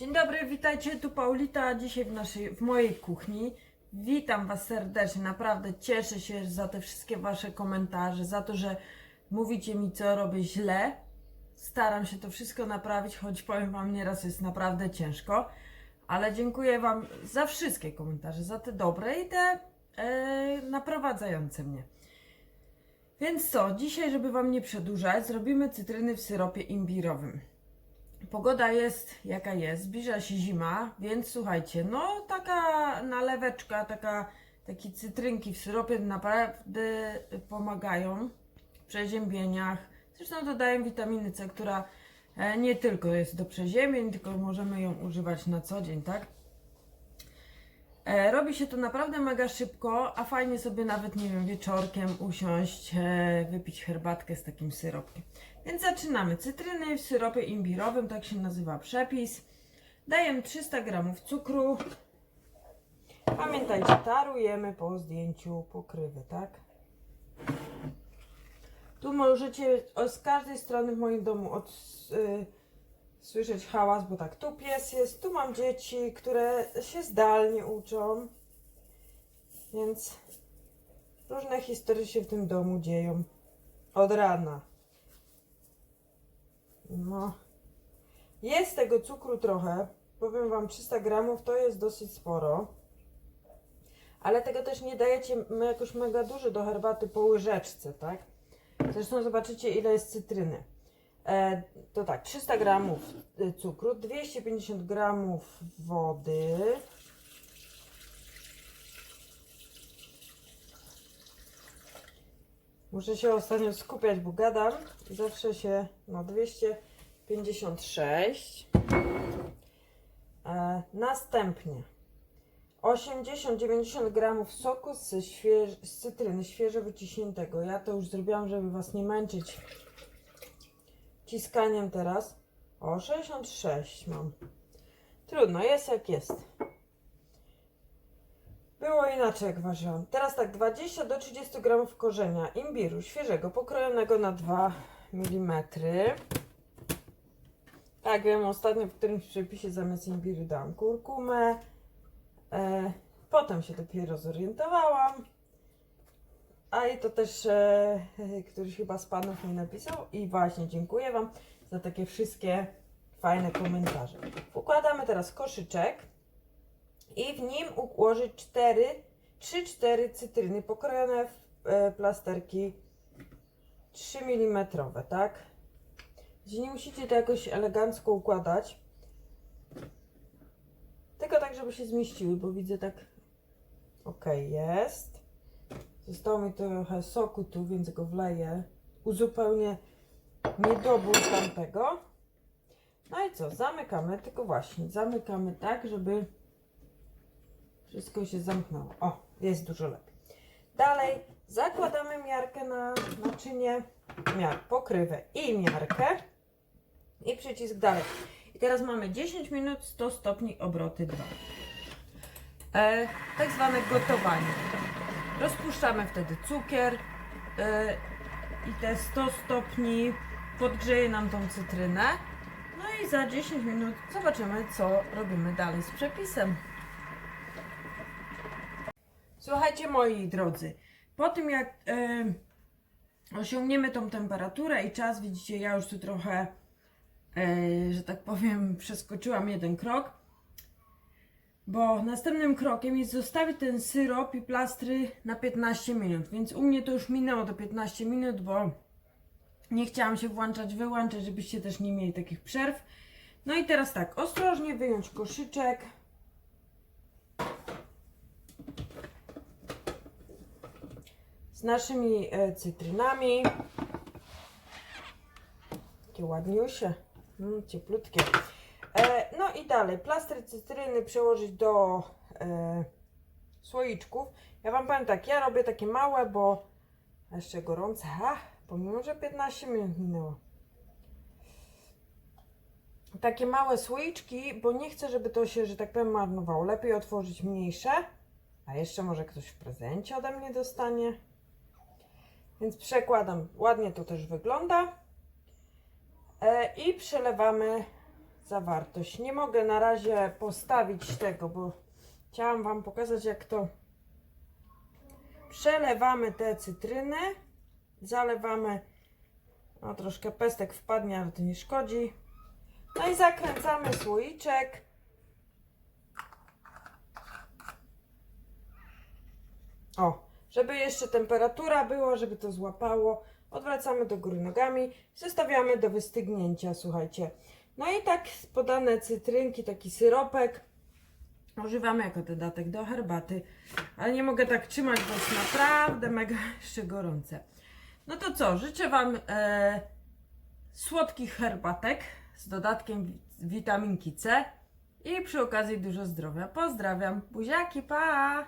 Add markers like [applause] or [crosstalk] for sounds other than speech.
Dzień dobry, witajcie, tu Paulita, dzisiaj w, naszej, w mojej kuchni. Witam Was serdecznie, naprawdę cieszę się za te wszystkie Wasze komentarze, za to, że mówicie mi, co robię źle. Staram się to wszystko naprawić, choć powiem Wam, nieraz jest naprawdę ciężko. Ale dziękuję Wam za wszystkie komentarze, za te dobre i te e, naprowadzające mnie. Więc co, dzisiaj, żeby Wam nie przedłużać, zrobimy cytryny w syropie imbirowym. Pogoda jest jaka jest, zbliża się zima, więc słuchajcie, no taka naleweczka, taka, takie cytrynki w syropie naprawdę pomagają w przeziębieniach. Zresztą dodają witaminy C, która e, nie tylko jest do przeziębień, tylko możemy ją używać na co dzień, tak? E, Robi się to naprawdę mega szybko, a fajnie sobie nawet, nie wiem, wieczorkiem usiąść, e, wypić herbatkę z takim syropkiem. Więc zaczynamy. Cytryny w syropie imbirowym, tak się nazywa przepis. Dajemy 300 g cukru. Pamiętajcie, tarujemy po zdjęciu pokrywy, tak? Tu możecie z każdej strony w moim domu od, y, słyszeć hałas, bo tak, tu pies jest, tu mam dzieci, które się zdalnie uczą, więc różne historie się w tym domu dzieją od rana. No, jest tego cukru trochę, powiem Wam 300 gramów to jest dosyć sporo, ale tego też nie dajecie m- jakoś mega dużo do herbaty po łyżeczce, tak? Zresztą zobaczycie ile jest cytryny. E, to tak, 300 gramów y, cukru, 250 gramów wody. Muszę się ostatnio skupiać, bo gadam zawsze się no 256. E, następnie 80-90 gramów soku z, śwież, z cytryny świeżo wyciśniętego. Ja to już zrobiłam, żeby Was nie męczyć ciskaniem teraz. O, 66 mam. Trudno, jest jak jest. Było inaczej, jak ważyłam. Teraz tak, 20 do 30 gramów korzenia imbiru świeżego, pokrojonego na 2 mm. Tak, wiem, ostatnio w którymś przepisie zamiast imbiru dałam kurkumę. E, potem się dopiero zorientowałam. A i to też e, któryś chyba z panów mi napisał. I właśnie dziękuję Wam za takie wszystkie fajne komentarze. Układamy teraz koszyczek i w nim ułożyć 4, 3-4 cytryny pokrojone w e, plasterki 3 mm, tak? Że nie musicie to jakoś elegancko układać. Tylko tak, żeby się zmieściły, bo widzę tak. Ok, jest. Zostało mi trochę soku tu, więc go wleję. Uzupełnię niedobór tamtego. No i co? Zamykamy, tylko właśnie zamykamy tak, żeby wszystko się zamknęło. O, jest dużo lepiej. Dalej zakładamy miarkę na naczynie, miar, pokrywę i miarkę i przycisk dalej. I teraz mamy 10 minut, 100 stopni, obroty 2. E, tak zwane gotowanie. Rozpuszczamy wtedy cukier e, i te 100 stopni podgrzeje nam tą cytrynę. No i za 10 minut zobaczymy, co robimy dalej z przepisem. Słuchajcie, moi drodzy, po tym jak e, osiągniemy tą temperaturę i czas, widzicie, ja już tu trochę, e, że tak powiem, przeskoczyłam jeden krok, bo następnym krokiem jest zostawić ten syrop i plastry na 15 minut, więc u mnie to już minęło do 15 minut, bo nie chciałam się włączać, wyłączać, żebyście też nie mieli takich przerw. No i teraz tak, ostrożnie wyjąć koszyczek. z naszymi e, cytrynami. Takie ładniusie, mm, cieplutkie. No i dalej, plastry cytryny przełożyć do e, słoiczków. Ja Wam powiem tak, ja robię takie małe, bo jeszcze gorące, a, pomimo, że 15 minut minęło. Takie małe słoiczki, bo nie chcę, żeby to się, że tak powiem, marnowało. Lepiej otworzyć mniejsze, a jeszcze może ktoś w prezencie ode mnie dostanie. Więc przekładam, ładnie to też wygląda. E, I przelewamy zawartość. Nie mogę na razie postawić tego, bo chciałam Wam pokazać, jak to przelewamy te cytryny, zalewamy, no troszkę pestek wpadnie, ale to nie szkodzi. No i zakręcamy słoiczek. O, żeby jeszcze temperatura była, żeby to złapało. Odwracamy do góry nogami, zostawiamy do wystygnięcia, słuchajcie. No i tak podane cytrynki, taki syropek używamy jako dodatek do herbaty. Ale nie mogę tak trzymać, bo jest naprawdę mega [laughs] jeszcze gorące. No to co, życzę Wam e, słodkich herbatek z dodatkiem wi- witaminki C i przy okazji dużo zdrowia. Pozdrawiam, buziaki, pa!